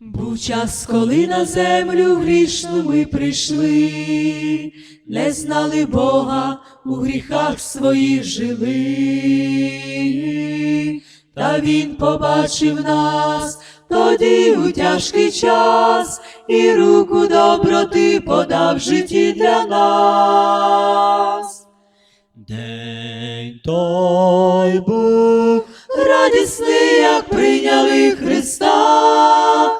Був час, коли на землю грішну ми прийшли, не знали Бога, у гріхах своїх жили, та Він побачив нас тоді у тяжкий час, і руку доброти подав в житті для нас. День той був радісний, як прийняли Христа,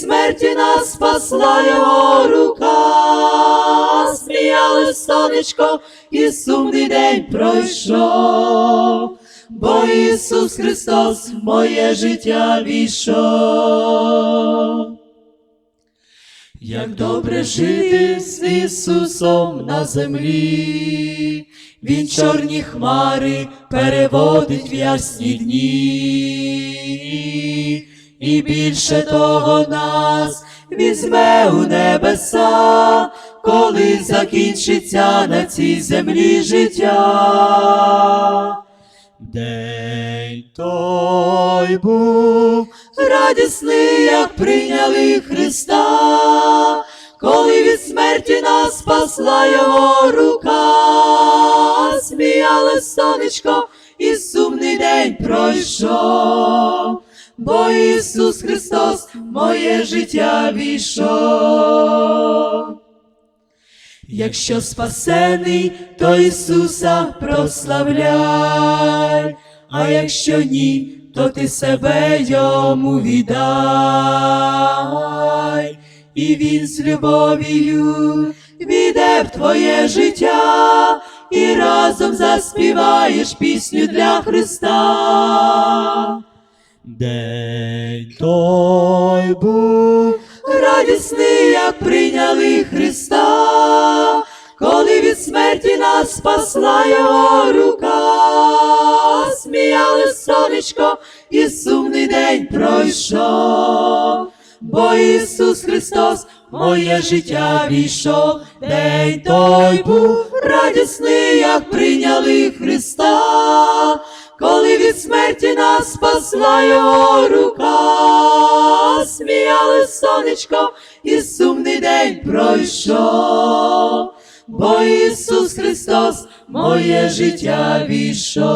смерті нас спасла його рука, сміяли сонечко, і сумний день пройшов, бо Ісус Христос в моє життя війшов. Як добре жити з Ісусом на землі, Він чорні хмари переводить в ясні дні, і більше того нас візьме у небеса, коли закінчиться на цій землі життя. День той був радісний, як прийняли Христа, коли від смерті нас спасла його рука, сміяле сонечко, і сумний день пройшов, бо Ісус Христос моє життя війшов. Якщо спасений, то Ісуса прославляй, а якщо ні, то ти себе йому віддай, і він з любов'ю віде в твоє життя, і разом заспіваєш пісню для Христа. День той був радісний, як прийняли Христа, коли від смерті нас спасла його рука, сміяли сонечко, і сумний день пройшов, бо Ісус Христос моє життя війшов, день той був радісний, як прийняли Христа, коли від смерті нас спасла його рука, сміяли сонечко, і сумний день пройшов, бо Ісус Христос моє життя війшов.